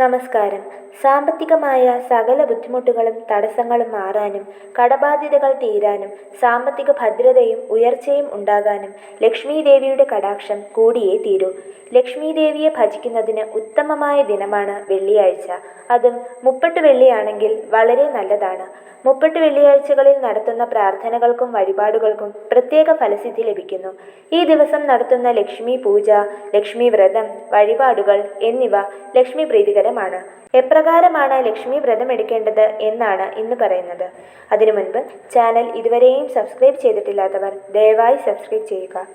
നമസ്കാരം. സാമ്പത്തികമായ സകല ബുദ്ധിമുട്ടുകളും തടസ്സങ്ങളും മാറാനും കടബാധ്യതകൾ തീരാനും സാമ്പത്തിക ഭദ്രതയും ഉയർച്ചയും ഉണ്ടാകാനും ലക്ഷ്മി ദേവിയുടെ കടാക്ഷം കൂടിയേ തീരൂ. ലക്ഷ്മി ദേവിയെ ഭജിക്കുന്നതിന് ഉത്തമമായ ദിനമാണ് വെള്ളിയാഴ്ച. അതും മുപ്പട്ട് വെള്ളിയാണെങ്കിൽ വളരെ നല്ലതാണ്. മുപ്പട്ട് വെള്ളിയാഴ്ചകളിൽ നടത്തുന്ന പ്രാർത്ഥനകൾക്കും വഴിപാടുകൾക്കും പ്രത്യേക ഫലസിദ്ധി ലഭിക്കുന്നു. ഈ ദിവസം നടത്തുന്ന ലക്ഷ്മി പൂജ ലക്ഷ്മി വ്രതം വഴിപാടുകൾ എന്നിവ ലക്ഷ്മി പ്രീതികരമാണ് എപ്രകാരമാണ് ലക്ഷ്മി വ്രതം എടുക്കേണ്ടത് എന്നാണ് ഇന്ന് പറയുന്നത്. അതിനു മുൻപ് ചാനൽ ഇതുവരെയും സബ്സ്ക്രൈബ് ചെയ്തിട്ടില്ലാത്തവർ ദയവായി സബ്സ്ക്രൈബ് ചെയ്യുക.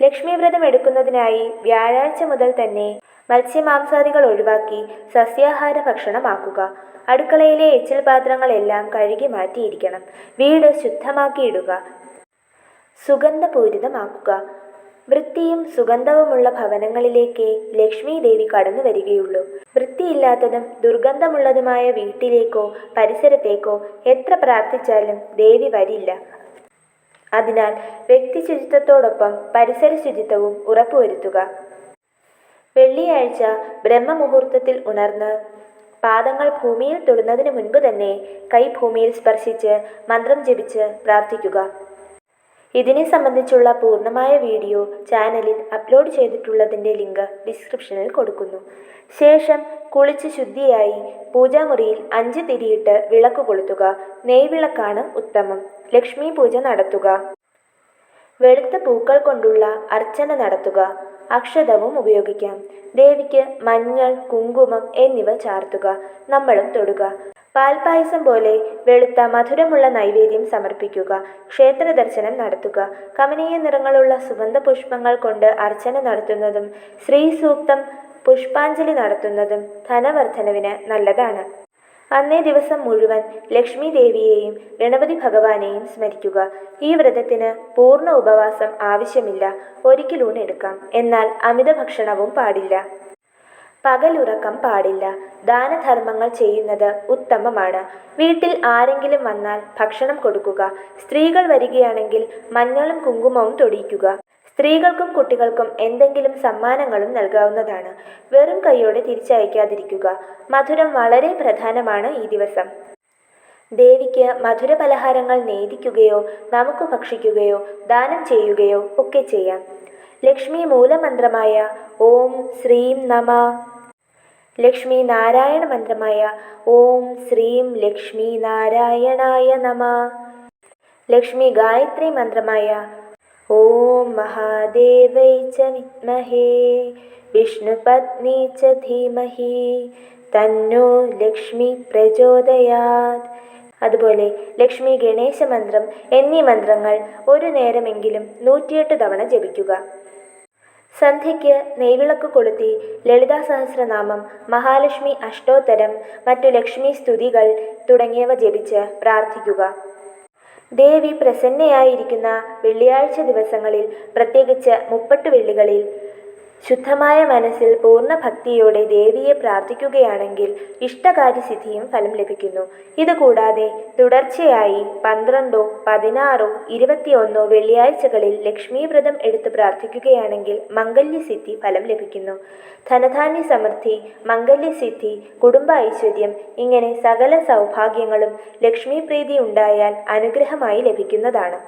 ലക്ഷ്മി വ്രതം എടുക്കുന്നതിനായി വ്യാഴാഴ്ച മുതൽ തന്നെ മത്സ്യമാംസാദികൾ ഒഴിവാക്കി സസ്യാഹാര ഭക്ഷണമാക്കുക. അടുക്കളയിലെ എച്ചിൽ പാത്രങ്ങളെല്ലാം കഴുകി മാറ്റിയിരിക്കണം. വീട് ശുദ്ധമാക്കിയിടുക. സുഗന്ധപൂരിതമാക്കുക. വൃത്തിയും സുഗന്ധവുമുള്ള ഭവനങ്ങളിലേക്കേ ലക്ഷ്മി ദേവി കടന്നു വരികയുള്ളൂ. വൃത്തിയില്ലാത്തതും ദുർഗന്ധമുള്ളതുമായ വീട്ടിലേക്കോ പരിസരത്തേക്കോ എത്ര പ്രാർത്ഥിച്ചാലും ദേവി വരില്ല. അതിനാൽ വ്യക്തി ശുചിത്വത്തോടൊപ്പം പരിസര ശുചിത്വവും ഉറപ്പുവരുത്തുക. വെള്ളിയാഴ്ച ബ്രഹ്മമുഹൂർത്തത്തിൽ ഉണർന്ന് പാദങ്ങൾ ഭൂമിയിൽ തൊടുന്നതിന് മുൻപ് തന്നെ കൈ ഭൂമിയിൽ സ്പർശിച്ച് മന്ത്രം ജപിച്ച് പ്രാർത്ഥിക്കുക. ഇതിനെ സംബന്ധിച്ചുള്ള പൂർണമായ വീഡിയോ ചാനലിൽ അപ്ലോഡ് ചെയ്തിട്ടുള്ളതിന്റെ ലിങ്ക് ഡിസ്ക്രിപ്ഷനിൽ കൊടുക്കുന്നു. ശേഷം കുളിച്ച് ശുദ്ധിയായി പൂജാമുറിയിൽ അഞ്ച് തിരിയിട്ട് വിളക്ക് കൊളുത്തുക. നെയ്വിളക്കാണ് ഉത്തമം. ലക്ഷ്മി പൂജ നടത്തുക. വെളുത്ത പൂക്കൾ കൊണ്ടുള്ള അർച്ചന നടത്തുക. അക്ഷതവും ഉപയോഗിക്കാം. ദേവിക്ക് മഞ്ഞൾ കുങ്കുമം എന്നിവ ചാർത്തുക. നമ്മളും തൊടുക. പാൽപായസം പോലെ വെളുത്ത മധുരമുള്ള നൈവേദ്യം സമർപ്പിക്കുക. ക്ഷേത്ര ദർശനം നടത്തുക. കമനീയ നിറങ്ങളുള്ള സുഗന്ധ പുഷ്പങ്ങൾ കൊണ്ട് അർച്ചന നടത്തുന്നതും ശ്രീ സൂക്തം പുഷ്പാഞ്ജലി നടത്തുന്നതും ധനവർദ്ധനവിന് നല്ലതാണ്. അന്നേ ദിവസം മുഴുവൻ ലക്ഷ്മി ദേവിയെയും ഗണപതി ഭഗവാനെയും സ്മരിക്കുക. ഈ വ്രതത്തിന് പൂർണ ഉപവാസം ആവശ്യമില്ല. ഒരിക്കലൂണെടുക്കാം എന്നാൽ അമിത ഭക്ഷണവും പാടില്ല. പകലുറക്കം പാടില്ല. ദാനധർമ്മങ്ങൾ ചെയ്യുന്നത് ഉത്തമമാണ്. വീട്ടിൽ ആരെങ്കിലും വന്നാൽ ഭക്ഷണം കൊടുക്കുക. സ്ത്രീകൾ വരികയാണെങ്കിൽ മഞ്ഞളും കുങ്കുമവും തൊടിയിക്കുക. സ്ത്രീകൾക്കും കുട്ടികൾക്കും എന്തെങ്കിലും സമ്മാനങ്ങളും നൽകാവുന്നതാണ്. വെറും കൈയോടെ തിരിച്ചയക്കാതിരിക്കുക. മധുരം വളരെ പ്രധാനമാണ് ഈ ദിവസം. ദേവിക്ക് മധുര പലഹാരങ്ങൾ നേദിക്കുകയോ നമുക്ക് ഭക്ഷിക്കുകയോ ദാനം ചെയ്യുകയോ ഒക്കെ ചെയ്യാം. ലക്ഷ്മി മൂലമന്ത്രമായ ഓം ശ്രീം നമ ലക്ഷ്മി നാരായണ മന്ത്രമായ ഓം ശ്രീം ലക്ഷ്മി നാരായണായ നമ. ലക്ഷ്മി ഗായത്രി മന്ത്രമായ ഓം മഹാദേവൈ ച വിദ്മഹേ. വിഷ്ണുപത്നി ച ധീമഹി. തന്നോ ലക്ഷ്മി പ്രചോദയാത്. അതുപോലെ ലക്ഷ്മി ഗണേശ മന്ത്രം എന്നീ മന്ത്രങ്ങൾ ഒരു നേരമെങ്കിലും നൂറ്റിയെട്ട് തവണ ജപിക്കുക. സന്ധ്യയ്ക്ക് നെയ്വിളക്ക് കൊളുത്തി ലളിതാ സഹസ്രനാമം മഹാലക്ഷ്മി അഷ്ടോത്തരം മറ്റു ലക്ഷ്മി സ്തുതികൾ തുടങ്ങിയവ ജപിച്ച് പ്രാർത്ഥിക്കുക. ദേവി പ്രസന്നയായിരിക്കുന്ന വെള്ളിയാഴ്ച ദിവസങ്ങളിൽ പ്രത്യേകിച്ച് മുപ്പട്ട് വെള്ളികളിൽ ശുദ്ധമായ മനസ്സിൽ പൂർണ ഭക്തിയോടെ ദേവിയെ പ്രാർത്ഥിക്കുകയാണെങ്കിൽ ഇഷ്ടകാര്യസിദ്ധിയും ഫലം ലഭിക്കുന്നു. ഇതുകൂടാതെ തുടർച്ചയായി പന്ത്രണ്ടോ പതിനാറോ ഇരുപത്തിയൊന്നോ വെള്ളിയാഴ്ചകളിൽ ലക്ഷ്മീവ്രതം എടുത്ത് പ്രാർത്ഥിക്കുകയാണെങ്കിൽ മംഗല്യസിദ്ധി ഫലം ലഭിക്കുന്നു. ധനധാന്യ സമൃദ്ധി മംഗല്യസിദ്ധി കുടുംബ ഐശ്വര്യം ഇങ്ങനെ സകല സൗഭാഗ്യങ്ങളും ലക്ഷ്മീപ്രീതി ഉണ്ടായാൽ അനുഗ്രഹമായി ലഭിക്കുന്നതാണ്.